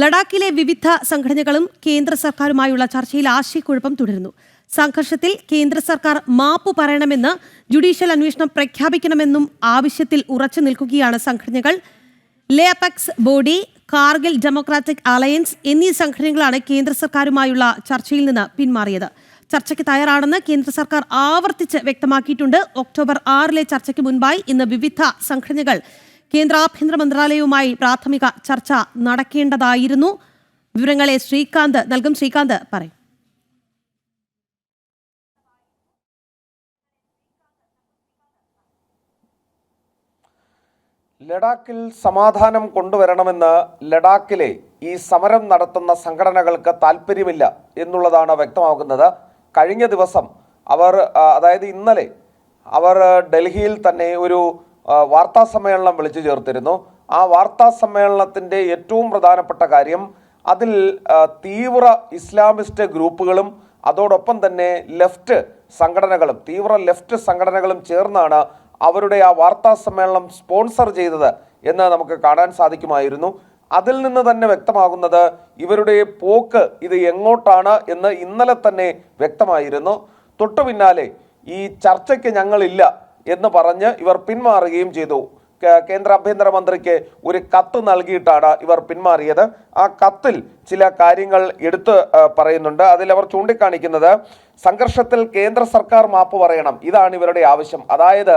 ലഡാക്കിലെ വിവിധ സംഘടനകളും കേന്ദ്ര സർക്കാരുമായുള്ള ചർച്ചയിൽ ആശയക്കുഴപ്പം തുടരുന്നു. സംഘർഷത്തിൽ കേന്ദ്ര സർക്കാർ മാപ്പ് പറയണമെന്ന് ജുഡീഷ്യൽ അന്വേഷണം പ്രഖ്യാപിക്കണമെന്നും ആവശ്യത്തിൽ ഉറച്ചു നിൽക്കുകയാണ് സംഘടനകൾ. Leh apex body Kargil democratic alliance എന്നീ സംഘടനകളാണ് കേന്ദ്ര സർക്കാരുമായുള്ള ചർച്ചയിൽ നിന്ന് പിന്മാറിയത്. ചർച്ചയ്ക്ക് തയ്യാറാണെന്ന് കേന്ദ്ര സർക്കാർ ആവർത്തിച്ച് വ്യക്തമാക്കിയിട്ടുണ്ട്. ഒക്ടോബർ ആറിലെ ചർച്ചയ്ക്ക് മുൻപായി ഇന്ന് വിവിധ സംഘടനകൾ കേന്ദ്ര ആഭ്യന്തര മന്ത്രാലയവുമായി പ്രാഥമിക ചർച്ച നടക്കേണ്ടതായിരുന്നു. വിവരങ്ങളെ ശ്രീകാന്ത് നൽകും ശ്രീകാന്ത് പറയും. ലഡാക്കിൽ സമാധാനം കൊണ്ടുവരണമെന്ന് ലഡാക്കിലെ ഈ സമരം നടത്തുന്ന സംഘടനകൾക്ക് താല്പര്യമില്ല എന്നുള്ളതാണ് വ്യക്തമാകുന്നത്. കഴിഞ്ഞ ദിവസം അവർ അതായത് ഇന്നലെ അവർ ഡൽഹിയിൽ തന്നെ ഒരു വാർത്താ സമ്മേളനം വിളിച്ചു ചേർത്തിരുന്നു. ആ വാർത്താ സമ്മേളനത്തിന്റെ ഏറ്റവും പ്രധാനപ്പെട്ട കാര്യം അതിൽ തീവ്ര ഇസ്ലാമിസ്റ്റ് ഗ്രൂപ്പുകളും അതോടൊപ്പം തന്നെ ലെഫ്റ്റ് സംഘടനകളും തീവ്ര ലെഫ്റ്റ് സംഘടനകളും ചേർന്നാണ് അവരുടെ ആ വാർത്താ സമ്മേളനം സ്പോൺസർ ചെയ്തത് എന്ന് നമുക്ക് കാണാൻ സാധിക്കുമായിരുന്നു. അതിൽ നിന്ന് തന്നെ വ്യക്തമാകുന്നത് ഇവരുടെ പോക്ക് ഇത് എങ്ങോട്ടാണ് എന്ന് ഇന്നലെ തന്നെ വ്യക്തമായിരുന്നു. തൊട്ടു പിന്നാലെ ഈ ചർച്ചയ്ക്ക് ഞങ്ങളില്ല എന്ന് പറഞ്ഞ് ഇവർ പിന്മാറുകയും ചെയ്തു. കേന്ദ്ര ആഭ്യന്തരമന്ത്രിക്ക് ഒരു കത്ത് നൽകിയിട്ടാണ് ഇവർ പിന്മാറിയത്. ആ കത്തിൽ ചില കാര്യങ്ങൾ എടുത്ത് പറയുന്നുണ്ട്. അതിൽ അവർ ചൂണ്ടിക്കാണിക്കുന്നത് സംഘർഷത്തിൽ കേന്ദ്ര സർക്കാർ മാപ്പ് പറയണം. ഇതാണ് ഇവരുടെ ആവശ്യം. അതായത്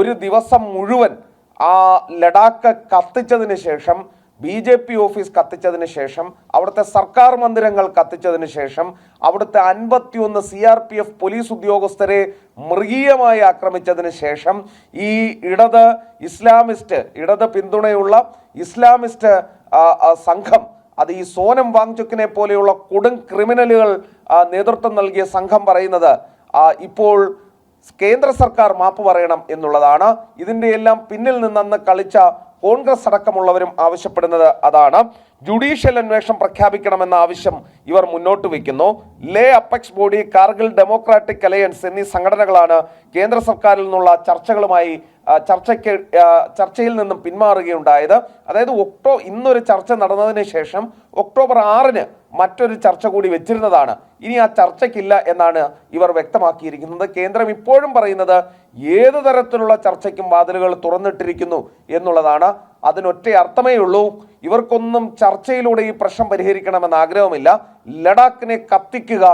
ഒരു ദിവസം മുഴുവൻ ആ ലഡാക്ക് കത്തിച്ചതിന് ശേഷം ബി ജെ പി ഓഫീസ് കത്തിച്ചതിന് ശേഷം അവിടുത്തെ സർക്കാർ മന്ദിരങ്ങൾ കത്തിച്ചതിന് ശേഷം അവിടുത്തെ അൻപത്തിയൊന്ന് C R P F police ഉദ്യോഗസ്ഥരെ മൃഗീയമായി ആക്രമിച്ചതിന് ശേഷം ഈ ഇടത് ഇസ്ലാമിസ്റ്റ് ഇടത് പിന്തുണയുള്ള ഇസ്ലാമിസ്റ്റ് സംഘം അത് ഈ സോനം വാങ്ചുക്കിനെ പോലെയുള്ള കൊടും ക്രിമിനലുകൾ നേതൃത്വം നൽകിയ സംഘം പറയുന്നത് ഇപ്പോൾ കേന്ദ്ര സർക്കാർ മാപ്പ് പറയണം എന്നുള്ളതാണ്. ഇതിന്റെ എല്ലാം പിന്നിൽ നിന്നന്ന് കളിച്ച കോൺഗ്രസ് അടക്കമുള്ളവരും ആവശ്യപ്പെടുന്നത് അതാണ്. ജുഡീഷ്യൽ അന്വേഷണം പ്രഖ്യാപിക്കണമെന്ന ആവശ്യം ഇവർ മുന്നോട്ട് വയ്ക്കുന്നു. Leh apex body Kargil democratic alliance എന്നീ സംഘടനകളാണ് കേന്ദ്ര സർക്കാരിൽ നിന്നുള്ള ചർച്ചകളുമായി ചർച്ചയ്ക്ക് ചർച്ചയിൽ നിന്നും പിന്മാറുകയുണ്ടായത്. അതായത് ഒക്ടോ ഇന്നൊരു ചർച്ച നടന്നതിന് ശേഷം ഒക്ടോബർ ആറിന് മറ്റൊരു ചർച്ച കൂടി വെച്ചിരുന്നതാണ്. ഇനി ആ ചർച്ചയ്ക്കില്ല എന്നാണ് ഇവർ വ്യക്തമാക്കിയിരിക്കുന്നത്. കേന്ദ്രം ഇപ്പോഴും പറയുന്നത് ഏത് തരത്തിലുള്ള ചർച്ചയ്ക്കും വാതിലുകൾ തുറന്നിട്ടിരിക്കുന്നു എന്നുള്ളതാണ് അതിനൊറ്റ അർത്ഥമേ ഉള്ളൂ. ഇവർക്കൊന്നും ചർച്ചയിലൂടെ ഈ പ്രശ്നം പരിഹരിക്കണമെന്ന് ആഗ്രഹമില്ല ലഡാക്കിനെ കത്തിക്കുക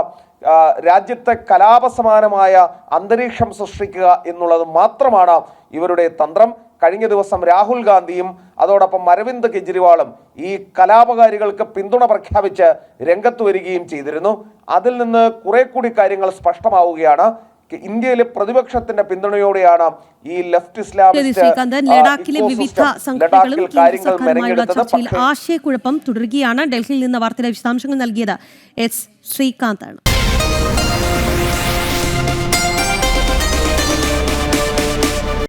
രാജ്യത്തെ കലാപസമാനമായ അന്തരീക്ഷം സൃഷ്ടിക്കുക എന്നുള്ളത് മാത്രമാണ് ഇവരുടെ തന്ത്രം. കഴിഞ്ഞ ദിവസം രാഹുൽ ഗാന്ധിയും അതോടൊപ്പം അരവിന്ദ് കെജ്രിവാളും ഈ കലാപകാരികൾക്ക് പിന്തുണ പ്രഖ്യാപിച്ച് രംഗത്ത് വരികയും ചെയ്തിരുന്നു. അതിൽ നിന്ന് കുറെ കൂടി കാര്യങ്ങൾ സ്പഷ്ടമാവുകയാണ്. ഇന്ത്യയിലെ പ്രതിപക്ഷത്തിന്റെ പിന്തുണയോടെയാണ് ഈ ലെഫ്റ്റ് ഇസ്ലാമിസ്റ്റ് ലഡാക്കിലെ വിവിധ സംഘടനകളും ചർച്ചയിൽ ആശയക്കുഴപ്പം തുടരുകയാണ്. ഡൽഹിയിൽ നിന്ന് വാർത്തയുടെ വിശദാംശങ്ങൾ നൽകിയത് എസ് ശ്രീകാന്താണ്.